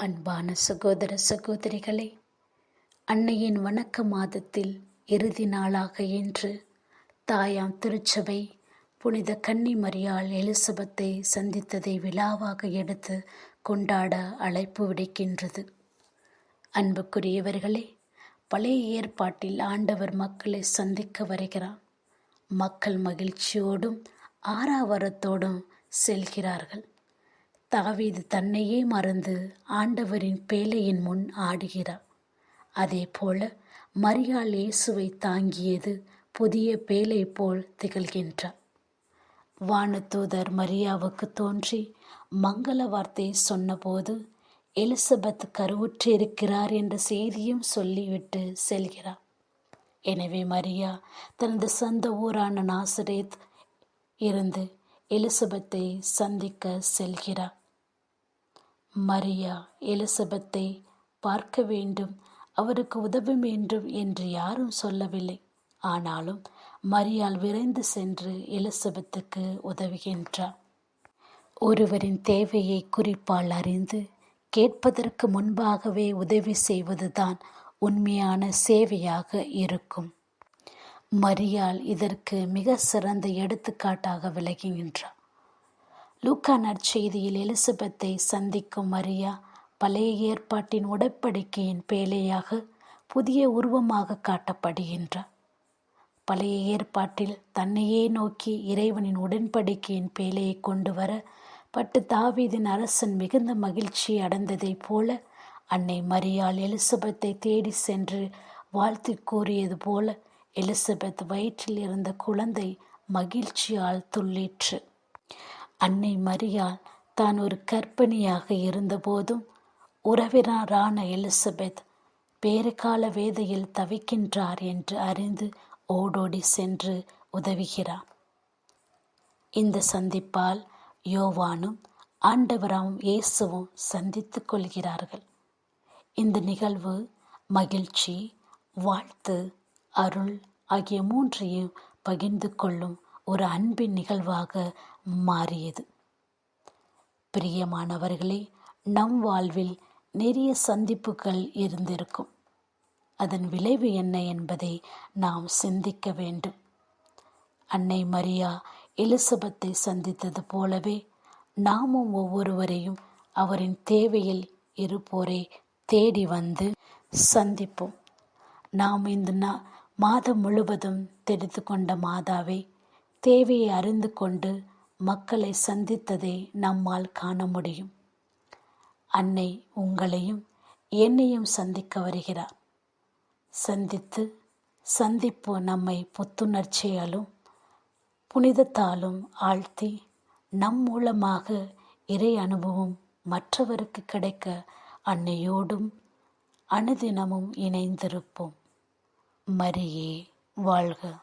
அன்பான சகோதர சகோதரிகளே அன்னையின் வணக்க மாதத்தில் இறுதி நாளாக இன்று தாயாம் திருச்சபை புனித கன்னி மரியாள் எலிசபத்தை சந்தித்ததை விழாவாக எடுத்து கொண்டாட அழைப்பு விடுக்கின்றது. அன்புக்குரியவர்களே பழைய ஏற்பாட்டில் ஆண்டவர் மக்களை சந்திக்க வருகிறார். மக்கள் மகிழ்ச்சியோடும் ஆறாவரத்தோடும் செல்கிறார்கள். தாவீது தன்னையே மறந்து ஆண்டவரின் பேழையின் முன் ஆடுகிறார். அதே போல மரியாள் இயேசுவை தாங்கியது புதிய பேழை போல் திகழ்கின்றார். வானதூதர் மரியாவுக்கு தோன்றி மங்கள வார்த்தை சொன்னபோது எலிசபெத் கருவுற்றிருக்கிறார் என்ற செய்தியும் சொல்லிவிட்டு செல்கிறார். எனவே மரியா தனது சொந்த ஊரான நாசரேத் இருந்து எலிசபெத்தை சந்திக்க செல்கிறார். மரியா எலிசபெத்தை பார்க்க வேண்டும். அவருக்கு உதவ வேண்டும் என்று யாரும் சொல்லவில்லை. ஆனாலும் மரியாள் விரைந்து சென்று எலிசபெத்துக்கு உதவுகின்றார் ஒருவரின் தேவையை குறிப்பால் அறிந்து கேட்பதற்கு முன்பாகவே உதவி செய்வதுதான் உண்மையான சேவையாக இருக்கும். மரியாள் இதற்கு மிக சிறந்த எடுத்துக்காட்டாக விளங்குகின்றார் லூக்கா நற்செய்தியில் எலிசபெத்தை சந்திக்கும் மரியா பழைய ஏற்பாட்டின் உடன்படிக்கையின் பேலையாக புதிய உருவமாக காட்டப்படுகின்றார். பழைய ஏற்பாட்டில் தன்னையே நோக்கி இறைவனின் உடன்படிக்கையின் பேலையை கொண்டு வர பட்டு தாவீதின் அரசன் மிகுந்த மகிழ்ச்சி அடைந்ததைப் போல அன்னை மரியாள் எலிசபெத்தை தேடி சென்று வாழ்த்து கூறியது போல எலிசபெத் வயிற்றில் இருந்த குழந்தை மகிழ்ச்சியால் துள்ளிற்று. அன்னை மரியால் தான் ஒரு கற்பிணியாக இருந்தபோதும் உறவினரான எலிசபெத் பேறுகால வேதையில் தவிக்கின்றார் என்று அறிந்து ஓடோடி சென்று உதவுகிறார். இந்த சந்திப்பால் யோவானும் ஆண்டவராவும் இயேசுவும் சந்தித்துக் கொள்கிறார்கள். இந்த நிகழ்வு மகிழ்ச்சி வாழ்த்து அருள் ஆகிய மூன்றையும் பகிர்ந்து கொள்ளும் ஒரு அன்பின் நிகழ்வாக மாறியது. பிரியமானவர்களே நம் வாழ்வில் நிறைய சந்திப்புகள் இருந்திருக்கும். அதன் விளைவு என்ன என்பதை நாம் சிந்திக்க வேண்டும். அன்னை மரியா எலிசபெத்தை சந்தித்தது போலவே நாமும் ஒவ்வொருவரையும் அவரின் தேவையில் இருப்போரை தேடி வந்து சந்திப்போம். நாம் இந்த நா மாதம் முழுவதும் தெரிந்து கொண்ட மாதாவை தேவையை அறிந்து கொண்டு மக்களை சந்தித்ததை நம்மால் காண முடியும். அன்னை உங்களையும் என்னையும் சந்திக்க வருகிறார். சந்தித்து சந்திப்பு நம்மை புத்துணர்ச்சியாலும் புனிதத்தாலும் ஆழ்த்தி நம் மூலமாக இறை அனுபவம் மற்றவருக்கு கிடைக்க அன்னையோடும் அனுதினமும் இணைந்திருப்போம். மரியே வாழ்க.